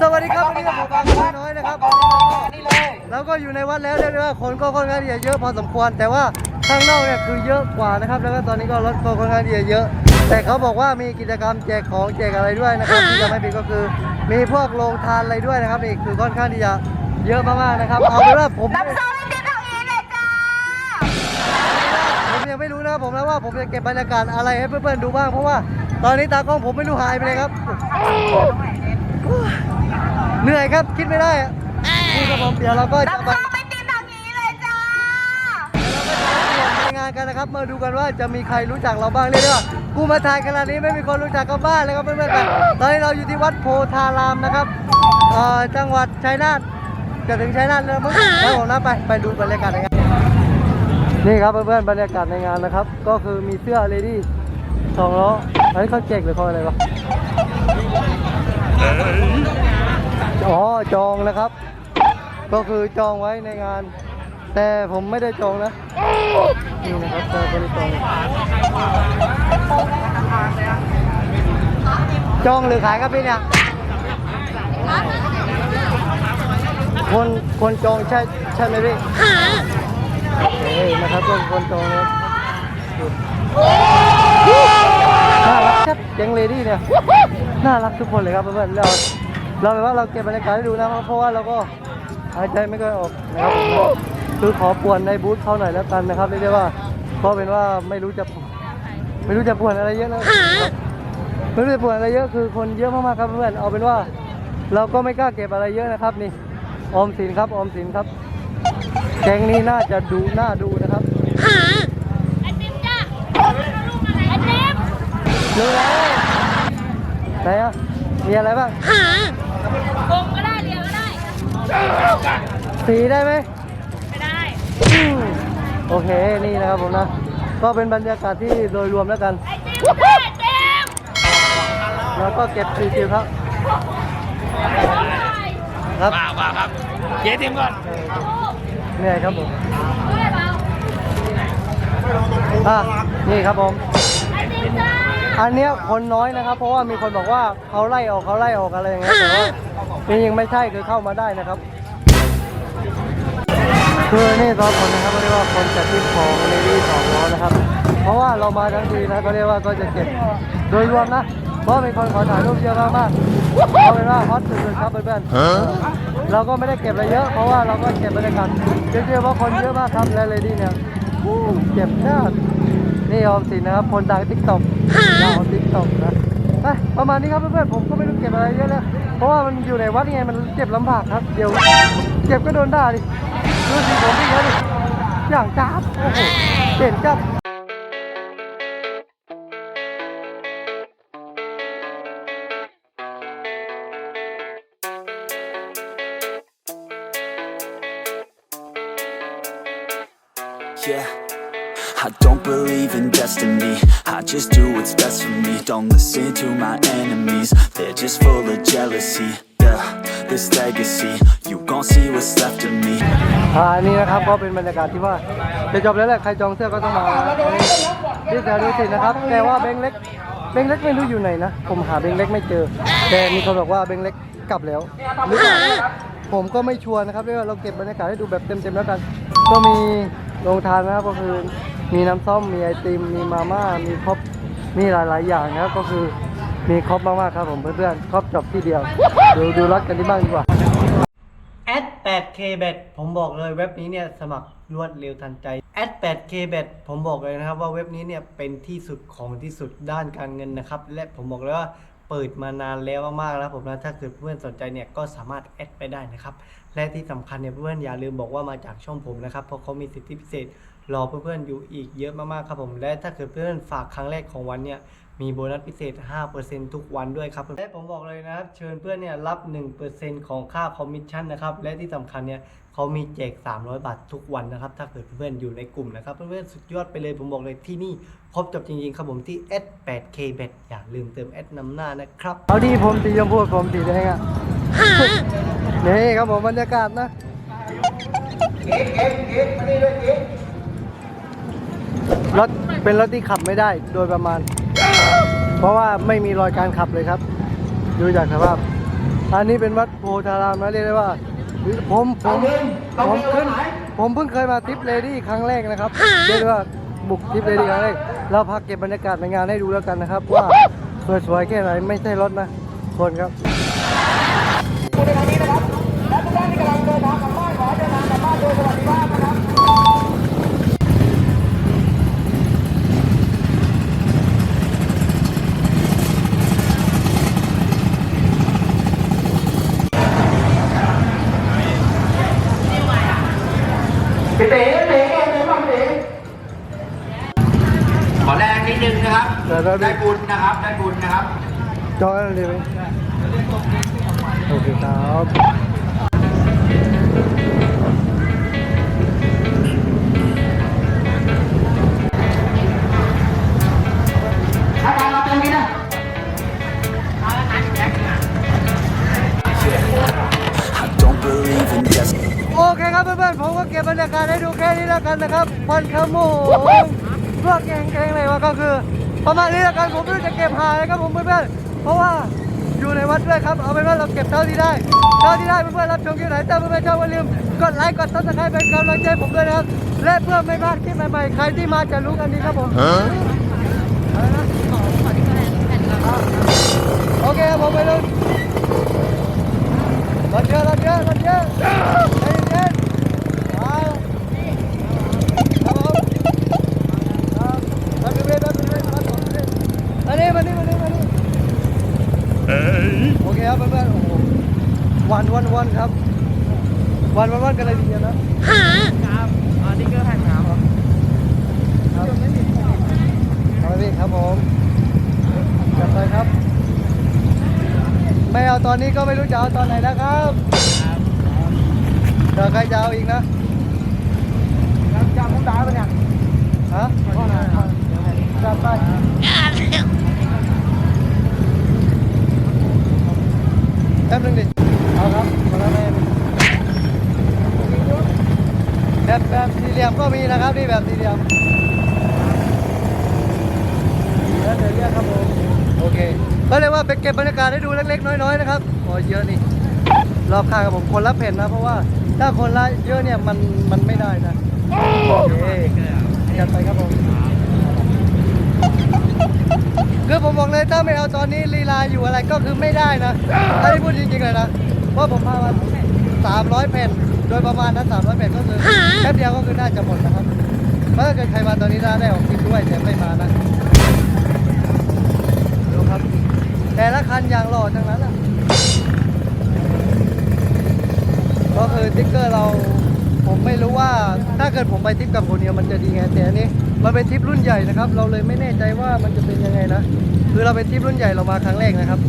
สวัสดีครับวันนี้กับผมบางคนน้อยนะครับแล้วก็อยู่ในวัดแล้วเรียกได้ว่าคนก็ค่อนข้างที่จะเยอะพอสมควร แต่ว่าข้างนอกเนี่ยคือเยอะกว่านะครับแล้วก็ตอนนี้ก็รถก็ค่อนข้างที่จะเยอะ แต่เขาบอกว่ามีกิจกรรมแจกของแจกอะไรด้วยนะครับที่จะไม่ผิดก็คือ มีพวกโรงทานอะไรด้วยนะครับนี่คือค่อนข้างที่จะเยอะมากๆนะครับเอาเป็นว่าผมรับโซ่ให้เต็มทางนี้เลยจ้าผมยังไม่รู้นะครับผมแล้วว่าผมจะเก็บบรรยากาศอะไรให้เพื่อนๆดูบ้างเพราะว่าตอนนี้ตากล้องผมไม่รู้หายไปเลยครับ เหนื่อยครับคิดไม่ได้อะนี่ครับผมเดี๋ยวเราก็รัจะบไปโซ่ให้เต็มทางนี้เลยจ้ารายงานกันนะครับ มาดูกันว่าจะมีใครรู้จักเราบ้างเรียกได้ว่ากูมาถ่ายขนาดนี้ไม่มีคนรู้จักก็บ้าเลยครับเพื่อนๆกันตอนนี้เราอยู่ที่วัดโพธารามนะครับเอ่อจังหวัดชัยนาทจะถึงชัยนาทแล้วมั้งแล้วผมนะไปไปดูบรรยากาศในงานนี่ครับเพื่อนๆบรรยากาศในงานนะครับ ก็คือมีเสื้อเลดี้สองล้ออันนี้เขาแจกหรือเขาอะไรวะ อ๋อจองนะครับ ก็คือจองไว้ในงาน แต่ผมไม่ได้จองนะนี่นะครับเจอคนจองจองหรือขายครับพี่เนี่ยคนคนจองใช่ใช่ไหมพี่โอเคนะครับก็คนจองนะครับน่ารักชัดเจ๊งเลดี้เนี่ยน่ารักทุกคนเลยครับเพื่อนๆเรา เราแบบว่าเราเก็บบรรยากาศให้ดูนะเพราะว่าเราก็หายใจไม่ค่อยออกนะครับผมคือขอป่วนในบูธเขาหน่อยแล้วกันนะครับเรียกได้ว่าเพราะเป็นว่าไม่รู้จะไม่รู้จะป่วนอะไรเยอะแล้วไม่รู้จะป่วนอะไรเยอะคือคนเยอะมากๆครับเพื่อนเอาเป็นว่า เราก็ไม่กล้าเก็บอะไรเยอะนะครับนี่ออมสินครับออมสินครับแกงนี้น่าจะดูน่าดูนะครับไอติมจ้าไอติมดูแล้วไหนอะมีอะไรบ้าง วงก็ได้เรียวก็ได้ สีได้ไหมไม่ได้อืมโอเค นี่นะครับผมนะ ก็เป็นบรรยากาศที่โดยรวมแล้วกัน ไอติมได้ไอติมแล้วก็เก็บสีคิวครับ ครับว้าวว้าวครับเจ๊ทิมก่อนเหนื่อยครับผม ด้วยเปล่าอะ นี่ครับผม ไอติมจ้าอันเนี้ยคนน้อยนะครับ เพราะว่ามีคนบอกว่าเขาไล่ออกเขาไล่ออกอะไรอย่างเงี้ยแต่ว่า จริงๆไม่ใช่คือเข้ามาได้นะครับคือนี่ตอนคนนะครับก็เรียกว่าคนจัดที่ของเลดี้สองล้อนะครับ เพราะว่าเรามาทั้งทีนะก็เรียกว่าก็จะเก็บโดยรวมนะเพราะมีคนขอถ่ายรูปเยอะมากๆเอาเป็นว่าฮอตสุดๆครับเพื่อนๆเราก็ไม่ได้เก็บอะไรเยอะ เพราะว่าเราก็เก็บบรรยากาศเรียกๆว่าคนเยอะมากครับและเลดี้เนี่ยอู้เก็บชาตินี่ออมสินนะครับคนดังทิกตอกดาวทิกตอกนะไปประมาณนี้ครับเพื่อนๆผมก็ไม่รู้เก็บอะไรเยอะแล้ว เพราะว่ามันอยู่ในวัดไงมันเก็บลำบากครับ เดี๋ยวเก็บก็โดนด่าดิดูสิผมพี่เขาดิอย่างจ้าบโอ้โหเด่นจับ Yeah. I don't believe in destiny. I just do what's best for me. Don't listen to my enemies. They're just full of jealousy. Yeah, this legacy. You gon' see what's left of me. อ่านี่นะครับก็เป็นบรรยากาศที่ว่าจะจบแล้วแหละใครจองเสื้อก็ต้องมาที่แถวดูสินะครับ แต่ว่าเบงเล็กเบงเล็กไม่รู้อยู่ไหนนะ ผมหาเบงเล็กไม่เจอ แต่มีคนบอกว่าเบงเล็กกลับแล้วหรือเปล่าผมก็ไม่ชัวร์นะครับเรียกว่าเราเก็บบรรยากาศให้ดูแบบเต็มๆแล้วกัน ก็มีโรงทานนะครับก็คือ มีน้ำส้ม มีไอติม มีมาม่า มีครบ มีหลาย ๆ อย่างนะครับ ก็คือมีครบมาก ๆ ครับผมเพื่อนๆ ครบจบที่เดียว ดูดูรถกันที่บ้างดีกว่าแอด 8k bet ผมบอกเลยเว็บนี้เนี่ยสมัครรวดเร็วทันใจแอด 8k bet ผมบอกเลยนะครับว่าเว็บนี้เนี่ยเป็นที่สุดของที่สุดด้านการเงินนะครับ และผมบอกเลยว่าเปิดมานานแล้วมากๆแล้วผมนะถ้าเกิดเพื่อนสนใจเนี่ยก็สามารถแอดไปได้นะครับ และที่สำคัญเนี่ยเพื่อนๆอย่าลืมบอกว่ามาจากช่องผมนะครับ เพราะเขามีสิทธิพิเศษ รอเพื่อนๆอยู่อีกเยอะมากๆครับผม และถ้าเกิดเพื่อนฝากครั้งแรกของวันเนี่ยมีโบนัสพิเศษ 5%ทุกวันด้วยครับ และผมบอกเลยนะครับ เชิญเพื่อนเนี่ยรับ 1%ของค่าคอมมิชชั่นนะครับ และที่สำคัญเนี่ยเขามีแจก 300 บาททุกวันนะครับ ถ้าเกิดเพื่อนๆอยู่ในกลุ่มนะครับ เพื่อนๆสุดยอดไปเลย ผมบอกเลยที่นี่ครบจบจริงๆครับผมที่ S8KBet อย่าลืมเติม S นำหน้านะครับ เอาดีผมสีชมพูผมสีแดงอะนี่ครับผมบรรยากาศนะ รถเป็นรถที่ขับไม่ได้โดยประมาณ เพราะว่าไม่มีรอยการขับเลยครับ ดูจากสภาพ อันนี้เป็นวัดโพธารามนะเรียกได้ว่า ผมผมผมขึ้นผมเพิ่งเคยมาทริปเลดี้ครั้งแรกนะครับเรียกได้ว่าบุกทริปเลดี้ครั้งแรกเราพักเก็บบรรยากาศในงานให้ดูแล้วกันนะครับ ว่าสวยๆแค่ไหนไม่ใช่รถนะคนครับขอ ครับเดี๋ยวเราดูได้บุญนะครับ ได้บุญนะครับจอยอะไรดีไหมโอเคครับ I don't believe in destiny. โอเคครับเพื่อนๆผมก็เก็บบรรยากาศให้ดูแค่นี้แล้วกันนะครับพันขโมงพวกเก่งๆเลยว่าก็คือ ประมาณนี้แล้วกันผมไม่รู้จะเก็บหาอะไรครับผมเพื่อนๆเพราะว่าอยู่ในวัดด้วยครับเอาเป็นว่าเราเก็บเท่าที่ได้เท่าที่ได้เพื่อนๆรับชมคลิปไหนถ้าเพื่อนๆชอบอย่าลืมกดไลค์กดซับสไครป์เป็นกำลังใจให้ผมด้วยนะครับและเพื่อไม่พลาดคลิปใหม่ๆใครที่มาจะรู้กันนี้ครับผมอะไรนะอะโอเคครับผมไปเลยรถเยอะรถเยอะรถเยอะใจเย็นๆมาครับผมครับมาดูเวทมาดูเวทมาดูเวทมานี่มานี่มานี่มานี่ โอเคครับเพื่อนๆโอ้โหวันวันวันครับ วันวันวันกันเลยดีนะครับอันนี้ก็แผ่นน้ำครับครับเอาไปพี่ครับผมจัดไปครับ ไม่เอาตอนนี้ก็ไม่รู้จะเอาตอนไหนนะครับเดี๋ยวใครจะเอาอีกนะจำมุกดาปะเนี่ยฮะจัดไป แป๊บนึงดิ เอาครับมาแล้วแม่แบบแบบสี่เหลี่ยมก็มีนะครับนี่แบบสี่เหลี่ยมแล้วเดี๋ยวเรียกครับผมโอเคก็เรียกว่าเป็นเก็บบรรยากาศให้ดูเล็กๆ น้อยๆนะครับโอ้เยอะนี่รอบข้างกับผมคนละแผ่นนะเพราะว่าถ้าคนละเยอะเนี่ยมันมันไม่ได้นะโอเคจัดไปครับผม บอกเลยถ้าไม่เอาตอนนี้ลีลาอยู่อะไรก็คือไม่ได้นะอันนี้พูดจริงๆเลยนะเพราะผมพามา300แผ่นโดยประมาณนั้น300แผ่นก็คือแค่เดียวก็คือน่าจะหมดนะครับเพราะถ้าเกิดใครมาตอนนี้ได้ได้ออกคลิปด้วยแต่ไม่มานะดูครับ แต่ละคันอย่างหล่อทั้งนั้นอะก็คือติ๊กเกอร์เรา ผมไม่รู้ว่าถ้าเกิดผมไปทริปกับคนเดียวมันจะดีไงแต่อันนี้มันเป็นทริปรุ่นใหญ่นะครับ เราเลยไม่แน่ใจว่ามันจะเป็นยังไงนะคือเราเป็นทริปรุ่นใหญ่เรามาครั้งแรกนะครับ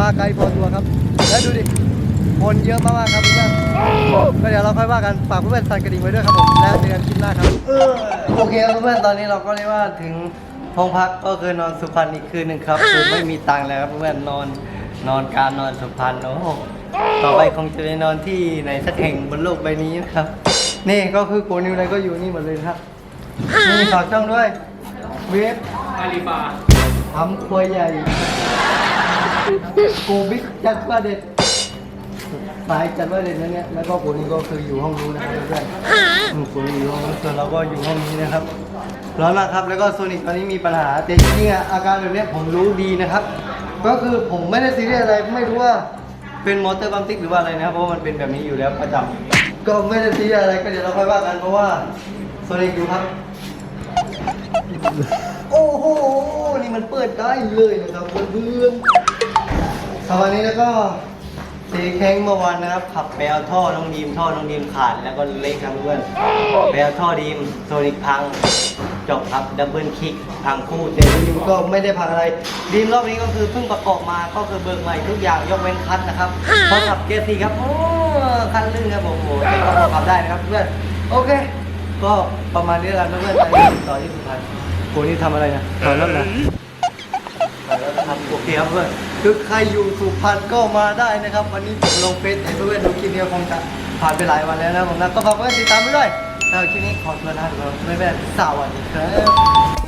มาไกลพอตัวครับ แล้วดูดิคนเยอะมากๆครับเพื่อนก็เดี๋ยวเราค่อยว่ากันฝากเพื่อนๆสั่นกระดิ่งไว้ด้วยครับผมแล้วเจอกันคลิปหน้าครับโอเคครับเพื่อนตอนนี้เราก็เรียกว่าถึงห้องพักก็คือนอนสุพรรณอีกคืนหนึ่งครับคือไม่มีตังค์แล้วครับเพื่อนนอนนอนการนอนสุพรรณโอ้โหต่อไปคงจะไปนอนที่ไหนสักแห่งบนโลกใบนี้นะครับ นี่ก็คือโกนิวอะไรก็อยู่นี่หมดเลยนะครับมีฝากช่องด้วยเวฟอาลีบาทำครัวใหญ่โกบิ๊กจัดว่าเด็ดสายจัดว่าเด็ดนะเนี่ยแล้วก็โกนิวก็คืออยู่ห้องนู้นนะครับเพื่อนๆอืมโกนิวอยู่ห้องนู้นส่วนเราก็อยู่ห้องนี้นะครับร้อนมากครับแล้วก็โซนิกตอนนี้มีปัญหาแต่จริงๆอะอาการแบบเนี้ยผมรู้ดีนะครับ ก็คือผมไม่ได้ซีเรียสอะไรไม่รู้ว่าเป็นมอเตอร์บัมติกหรือว่าอะไรนะครับเพราะว่ามันเป็นแบบนี้อยู่แล้วประจำ ก็ไม่ได้ซีเรียสอะไรก็เดี๋ยวเราค่อยว่ากันเพราะว่าโซนิกดูครับ โอ้โห นี่มันเปิดได้เลยนะครับเพื่อนๆครับวันนี้แล้วก็สีแข้งเมื่อวานนะครับ ขับไปเอาท่อน้องดีมท่อน้องดีมขาดแล้วก็เละครับเพื่อนไปเอาท่อดีมโซนิกพังจบครับดับเบิลคิกพังคู่แต่ดีมก็ไม่ได้พังอะไร ดีมรอบนี้ก็คือเพิ่งประกอบมาก็คือเบิกใหม่ทุกอย่างยกเว้นคัทนะครับพอขับเกียร์สี่ครับโอ้คันลื่นครับผมโอ้โหแต่ก็พอขับได้นะครับเพื่อนโอเค ก็ประมาณนี้แล้วกันเพื่อนๆไปต่อที่สุพรรณโหนี่ทำอะไรนะถอยรถนะถอยรถนะครับโอเคครับเพื่อนคือใครอยู่สุพรรณก็มาได้นะครับ วันนี้ผมลงเฟซให้เพื่อนๆดูคลิปนี้คงจะผ่านไปหลายวันแล้วนะผมนะก็ฝากเพื่อนติดตามไปด้วยแล้วคลิปนี้ขอตัวนะครับไม่แม่สวัสดีครับ